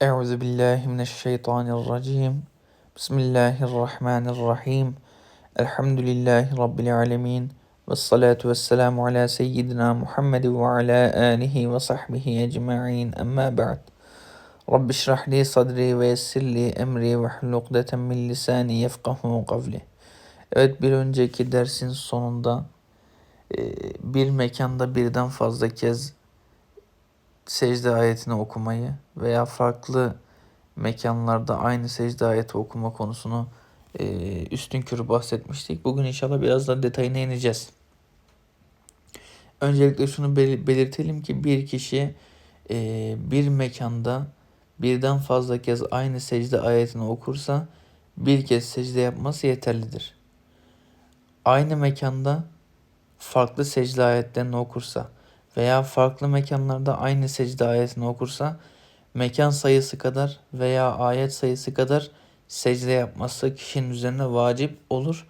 Euzu billahi mineşşeytanirracim. Bismillahirrahmanirrahim. Elhamdülillahi rabbil alamin. Ve salatu vesselamu ala seyyidina Muhammed ve ala alihi ve sahbihi ecmaîn. Amma ba'd. Rabbi şrah li sadri ve yessir li emri ve hlukdeten min lisani yefkahu kavli. Evet bir önceki dersin sonunda e, bir mekanda birden fazla kez secde ayetini okumayı veya farklı mekanlarda aynı secde ayeti okuma konusunu e, üstün körü bahsetmiştik. Bugün inşallah biraz daha detayına ineceğiz. Öncelikle şunu belirtelim ki bir kişi e, bir mekanda birden fazla kez aynı secde ayetini okursa bir kez secde yapması yeterlidir. Aynı mekanda farklı secde ayetlerini okursa veya farklı mekanlarda aynı secde ayetini okursa mekan sayısı kadar veya ayet sayısı kadar secde yapması kişinin üzerine vacip olur.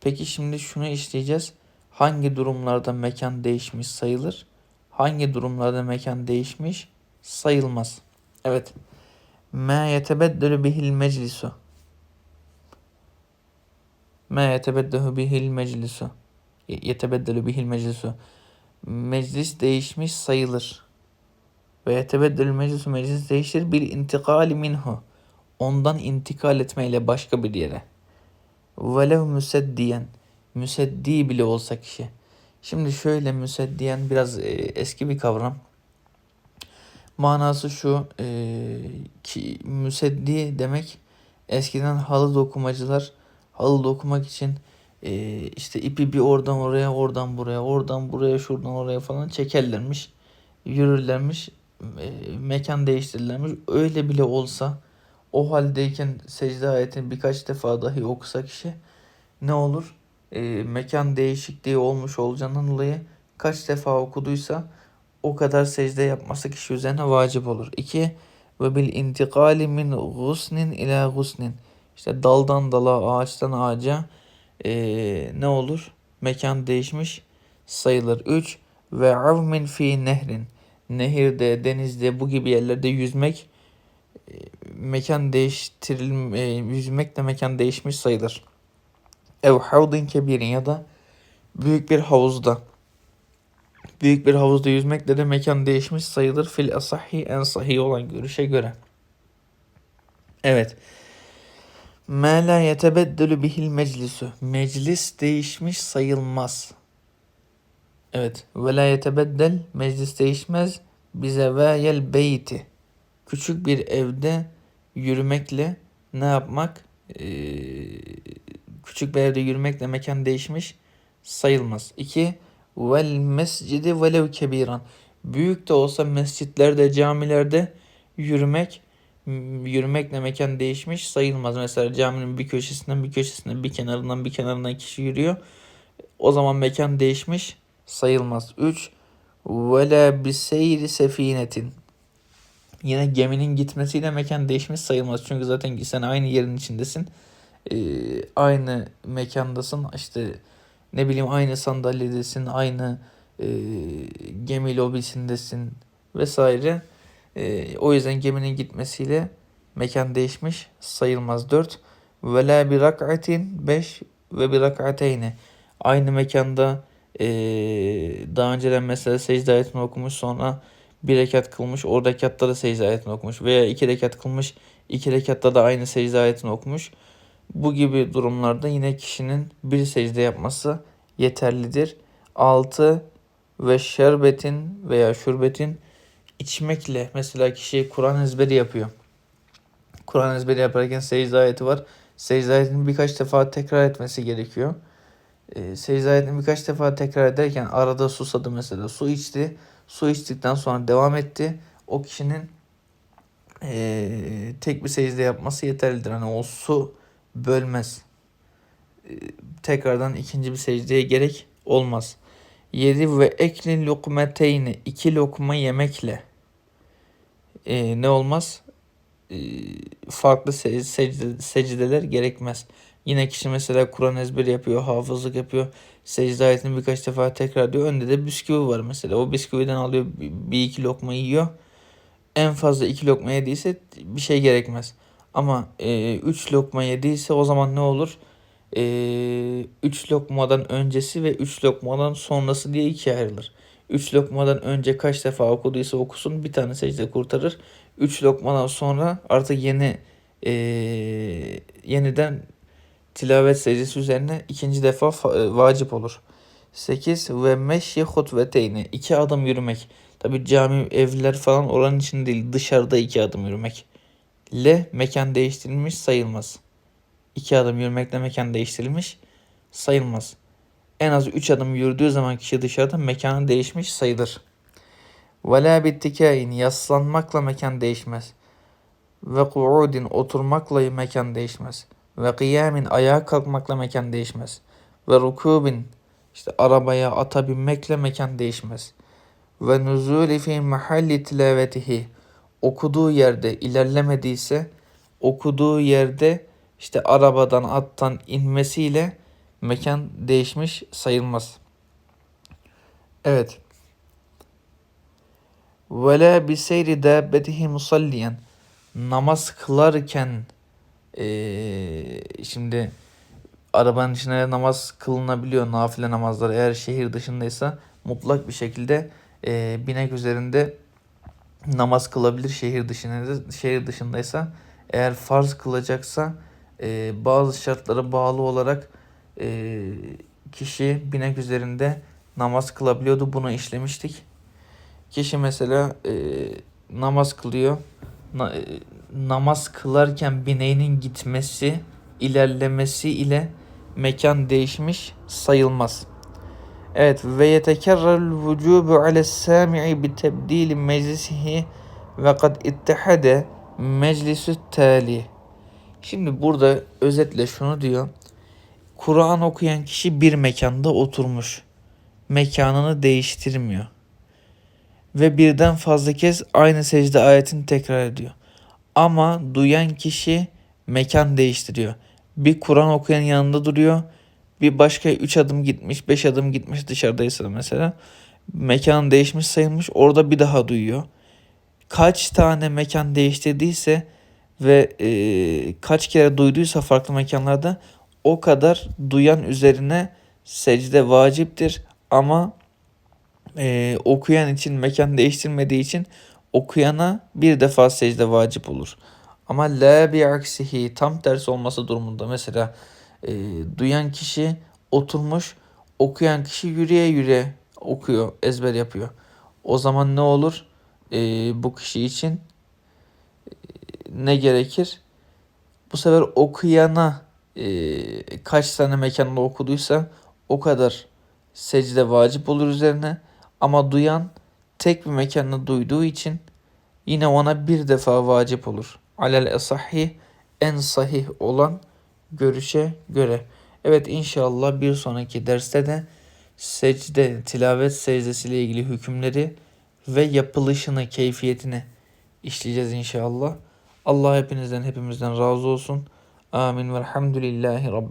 Peki şimdi şunu işleyeceğiz. Hangi durumlarda mekan değişmiş sayılır? Hangi durumlarda mekan değişmiş sayılmaz? Evet. Ma yetebeddelu bihil meclisu. Ma yetebeddelu bihil meclisu. Yetebeddelu bihil meclisu meclis değişmiş sayılır. Ve yetebeddül meclisu meclis değişir bir intikali minhu. Ondan intikal etmeyle başka bir yere. Velev müseddiyen. Müseddi bile olsa kişi. Şimdi şöyle müseddiyen biraz e, eski bir kavram. Manası şu e, ki müseddi demek eskiden halı dokumacılar halı dokumak için e, işte ipi bir oradan oraya, oradan buraya, oradan buraya, şuradan oraya falan çekerlermiş. Yürürlermiş. E, mekan değiştirirlermiş. Öyle bile olsa o haldeyken secde ayetini birkaç defa dahi okusa kişi ne olur? E, mekan değişikliği olmuş olacağından dolayı kaç defa okuduysa o kadar secde yapması kişi üzerine vacip olur. 2. Ve bil intikali min gusnin ila gusnin. İşte daldan dala, ağaçtan ağaca e, ne olur? Mekan değişmiş sayılır. 3. Ve avmin fi nehrin. Nehirde, denizde bu gibi yerlerde yüzmek e, mekan değiştirilme, yüzmek de mekan değişmiş sayılır. Ev havdin kebirin ya da büyük bir havuzda. Büyük bir havuzda yüzmekle de mekan değişmiş sayılır. Fil asahi en sahih olan görüşe göre. Evet. Mâ lâ yetebeddülü bihil meclisu. Meclis değişmiş sayılmaz. Evet. Ve la yetebeddel meclis değişmez. Bize ve yel beyti. Küçük bir evde yürümekle ne yapmak? Ee, küçük bir evde yürümekle mekan değişmiş sayılmaz. İki. Vel mescidi velev kebiran. Büyük de olsa mescitlerde, camilerde yürümek yürümekle mekan değişmiş sayılmaz. Mesela caminin bir köşesinden bir köşesine, bir kenarından bir kenarına kişi yürüyor. O zaman mekan değişmiş sayılmaz. 3. Ve la biseyri sefinetin. Yine geminin gitmesiyle mekan değişmiş sayılmaz. Çünkü zaten sen aynı yerin içindesin. Ee, aynı mekandasın. İşte ne bileyim aynı sandalyedesin. Aynı e, gemi lobisindesin vesaire. E, o yüzden geminin gitmesiyle mekan değişmiş sayılmaz. 4. Ve la bir rak'atin 5 ve bir rak'ateyni. Aynı mekanda e, daha önceden mesela secde ayetini okumuş sonra bir rekat kılmış. O rekatta da secde ayetini okumuş. Veya iki rekat kılmış. iki rekatta da aynı secde ayetini okumuş. Bu gibi durumlarda yine kişinin bir secde yapması yeterlidir. 6 ve şerbetin veya şurbetin içmekle mesela kişi Kur'an ezberi yapıyor. Kur'an ezberi yaparken secde ayeti var. Secde ayetini birkaç defa tekrar etmesi gerekiyor. E, secde ayetini birkaç defa tekrar ederken arada susadı mesela. Su içti. Su içtikten sonra devam etti. O kişinin e, tek bir secde yapması yeterlidir. Hani o su bölmez. E, tekrardan ikinci bir secdeye gerek olmaz. Yedi ve ekli lokmeteyni iki lokma yemekle e, ne olmaz? E, farklı secde, secdeler gerekmez. Yine kişi mesela Kur'an ezberi yapıyor, hafızlık yapıyor. Secde ayetini birkaç defa tekrar diyor. Önde de bisküvi var mesela. O bisküviden alıyor bir iki lokma yiyor. en fazla iki lokma yediyse bir şey gerekmez. Ama e, üç lokma yediyse o zaman ne olur? E, üç lokmadan öncesi ve üç lokmadan sonrası diye ikiye ayrılır. Üç lokmadan önce kaç defa okuduysa okusun bir tane secde kurtarır. Üç lokmadan sonra artık yeni e, yeniden tilavet secdesi üzerine ikinci defa fa- e, vacip olur. 8 ve meşyi hutveteyni iki adım yürümek. Tabi cami evler falan oranın için değil dışarıda iki adım yürümek. Le mekan değiştirilmiş sayılmaz. İki adım yürümekle mekan değiştirilmiş sayılmaz. En az üç adım yürüdüğü zaman kişi dışarıda mekanı değişmiş sayılır. Ve la bittikain yaslanmakla mekan değişmez. Ve ku'udin oturmakla mekan değişmez. Ve kıyamin ayağa kalkmakla mekan değişmez. Ve rukubin işte arabaya ata binmekle mekan değişmez. Ve nuzuli fi mahalli tilavetihi okuduğu yerde ilerlemediyse okuduğu yerde işte arabadan attan inmesiyle mekan değişmiş sayılmaz. Evet. Ve la bi seyri dabbetihi musalliyen namaz kılarken ee, şimdi arabanın içine namaz kılınabiliyor nafile namazlar eğer şehir dışındaysa mutlak bir şekilde e, binek üzerinde namaz kılabilir şehir dışında şehir dışındaysa eğer farz kılacaksa e, bazı şartlara bağlı olarak e, kişi binek üzerinde namaz kılabiliyordu bunu işlemiştik. Kişi mesela e, namaz kılıyor na, e, namaz kılarken bineğinin gitmesi ilerlemesi ile mekan değişmiş sayılmaz. Evet ve yetekerrel vücubu ale sami'i bi tebdili meclisihi ve kad ittehade meclisü tali. Şimdi burada özetle şunu diyor. Kur'an okuyan kişi bir mekanda oturmuş. Mekanını değiştirmiyor. Ve birden fazla kez aynı secde ayetini tekrar ediyor. Ama duyan kişi mekan değiştiriyor. Bir Kur'an okuyan yanında duruyor bir başka 3 adım gitmiş, 5 adım gitmiş dışarıdaysa mesela mekan değişmiş sayılmış orada bir daha duyuyor. Kaç tane mekan değiştirdiyse ve e, kaç kere duyduysa farklı mekanlarda o kadar duyan üzerine secde vaciptir ama e, okuyan için mekan değiştirmediği için okuyana bir defa secde vacip olur. Ama la bi aksihi tam tersi olması durumunda mesela e, duyan kişi oturmuş, okuyan kişi yürüye yürüye okuyor, ezber yapıyor. O zaman ne olur? E, bu kişi için e, ne gerekir? Bu sefer okuyana e, kaç tane mekanda okuduysa o kadar secde vacip olur üzerine. Ama duyan tek bir mekanda duyduğu için yine ona bir defa vacip olur. Alel esahhi en sahih olan görüşe göre. Evet inşallah bir sonraki derste de secde, tilavet secdesiyle ilgili hükümleri ve yapılışını, keyfiyetini işleyeceğiz inşallah. Allah hepinizden hepimizden razı olsun. Amin ve elhamdülillahi Rabbi.